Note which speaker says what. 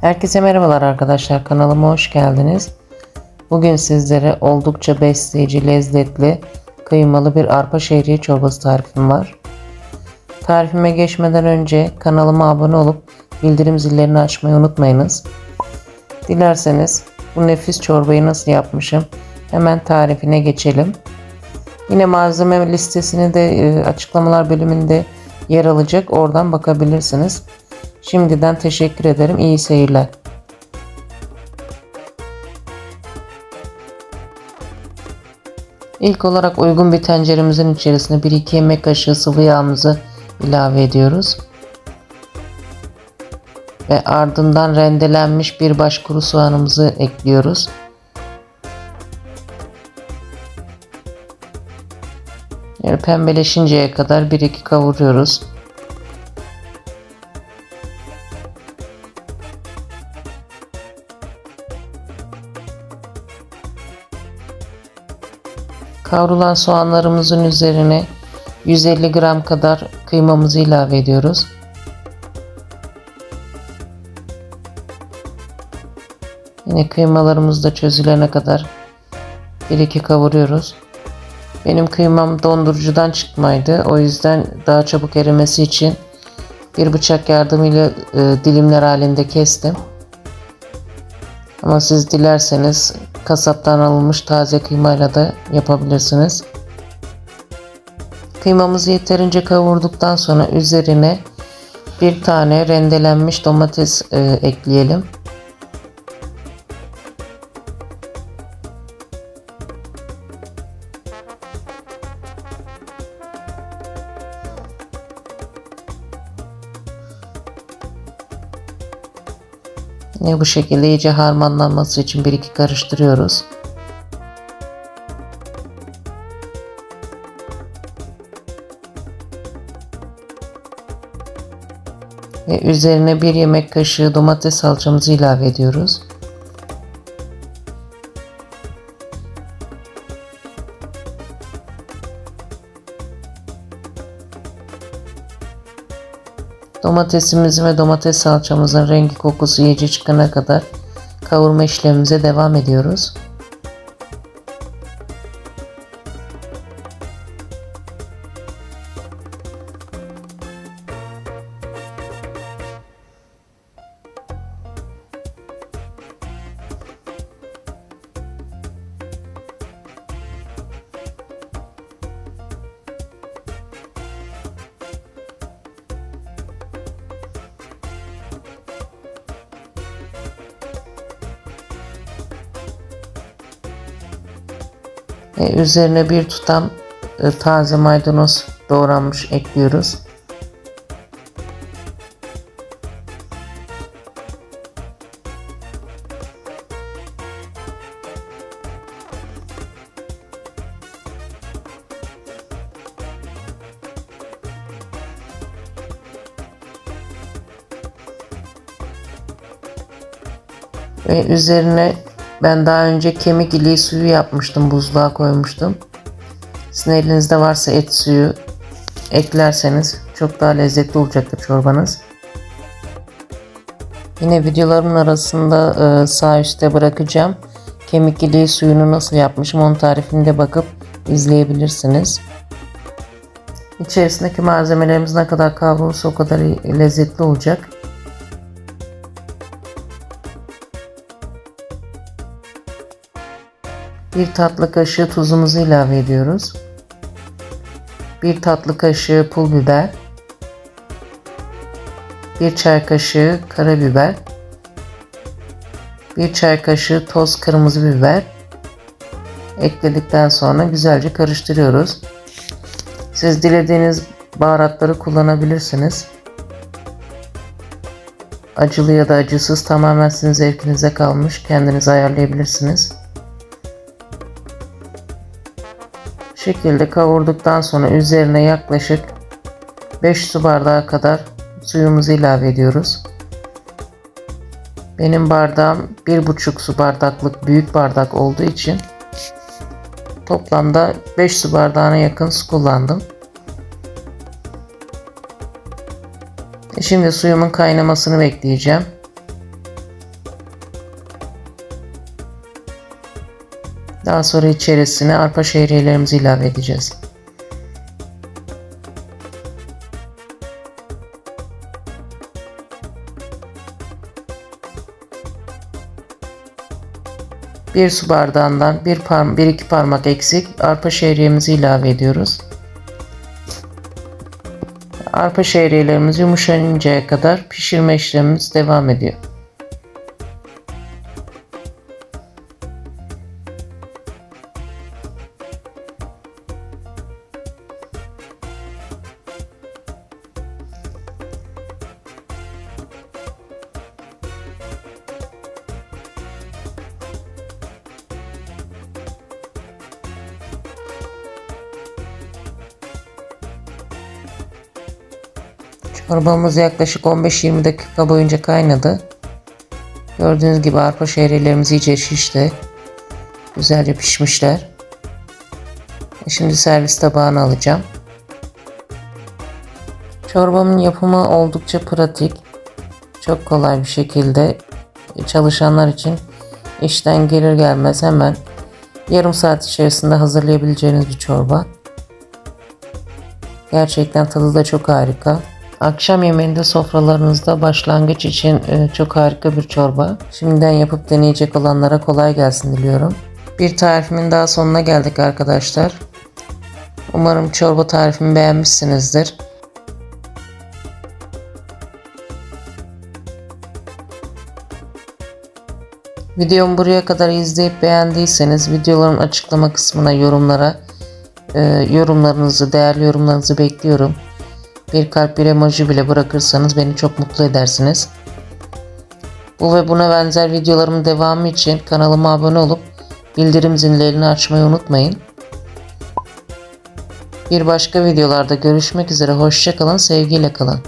Speaker 1: Herkese merhabalar arkadaşlar kanalıma hoş geldiniz. Bugün sizlere oldukça besleyici, lezzetli, kıymalı bir arpa şehriye çorbası tarifim var. Tarifime geçmeden önce kanalıma abone olup bildirim zillerini açmayı unutmayınız. Dilerseniz bu nefis çorbayı nasıl yapmışım hemen tarifine geçelim. Yine malzeme listesini de e, açıklamalar bölümünde yer alacak. Oradan bakabilirsiniz. Şimdiden teşekkür ederim. İyi seyirler. İlk olarak uygun bir tenceremizin içerisine 1-2 yemek kaşığı sıvı yağımızı ilave ediyoruz. Ve ardından rendelenmiş bir baş kuru soğanımızı ekliyoruz. Yani pembeleşinceye kadar 1-2 kavuruyoruz. Kavrulan soğanlarımızın üzerine 150 gram kadar kıymamızı ilave ediyoruz. Yine kıymalarımız da çözülene kadar 1-2 kavuruyoruz. Benim kıymam dondurucudan çıkmaydı. O yüzden daha çabuk erimesi için bir bıçak yardımıyla e, dilimler halinde kestim. Ama siz dilerseniz kasaptan alınmış taze kıymayla da yapabilirsiniz. Kıymamızı yeterince kavurduktan sonra üzerine bir tane rendelenmiş domates e, ekleyelim. Yine bu şekilde iyice harmanlanması için bir iki karıştırıyoruz. Ve üzerine bir yemek kaşığı domates salçamızı ilave ediyoruz. Domatesimizin ve domates salçamızın rengi kokusu iyice çıkana kadar kavurma işlemimize devam ediyoruz. Üzerine bir tutam e, taze maydanoz doğranmış ekliyoruz. Ve üzerine ben daha önce kemik iliği suyu yapmıştım. Buzluğa koymuştum. Sizin elinizde varsa et suyu eklerseniz çok daha lezzetli olacaktır çorbanız. Yine videolarımın arasında e, sağ üstte bırakacağım. Kemik iliği suyunu nasıl yapmışım onun tarifini de bakıp izleyebilirsiniz. İçerisindeki malzemelerimiz ne kadar kavrulursa o kadar lezzetli olacak. Bir tatlı kaşığı tuzumuzu ilave ediyoruz. Bir tatlı kaşığı pul biber. Bir çay kaşığı karabiber. Bir çay kaşığı toz kırmızı biber. Ekledikten sonra güzelce karıştırıyoruz. Siz dilediğiniz baharatları kullanabilirsiniz. Acılı ya da acısız tamamen sizin zevkinize kalmış. Kendiniz ayarlayabilirsiniz. Şekilde kavurduktan sonra üzerine yaklaşık 5 su bardağı kadar suyumuzu ilave ediyoruz. Benim bardağım 1,5 su bardaklık büyük bardak olduğu için toplamda 5 su bardağına yakın su kullandım. Şimdi suyumun kaynamasını bekleyeceğim. Daha sonra içerisine arpa şehriyelerimizi ilave edeceğiz. Bir su bardağından bir, parm bir iki parmak eksik arpa şehriyemizi ilave ediyoruz. Arpa şehriyelerimiz yumuşayıncaya kadar pişirme işlemimiz devam ediyor. Çorbamız yaklaşık 15-20 dakika boyunca kaynadı. Gördüğünüz gibi arpa şehriyelerimiz iyice şişti. Güzelce pişmişler. E Şimdi servis tabağına alacağım. Çorbamın yapımı oldukça pratik. Çok kolay bir şekilde çalışanlar için işten gelir gelmez hemen yarım saat içerisinde hazırlayabileceğiniz bir çorba. Gerçekten tadı da çok harika. Akşam yemeğinde sofralarınızda başlangıç için e, çok harika bir çorba. Şimdiden yapıp deneyecek olanlara kolay gelsin diliyorum. Bir tarifimin daha sonuna geldik arkadaşlar. Umarım çorba tarifimi beğenmişsinizdir. Videomu buraya kadar izleyip beğendiyseniz videoların açıklama kısmına yorumlara e, yorumlarınızı, değerli yorumlarınızı bekliyorum. Bir kalp bir emoji bile bırakırsanız beni çok mutlu edersiniz. Bu ve buna benzer videolarımın devamı için kanalıma abone olup bildirim zillerini açmayı unutmayın. Bir başka videolarda görüşmek üzere. Hoşçakalın, sevgiyle kalın.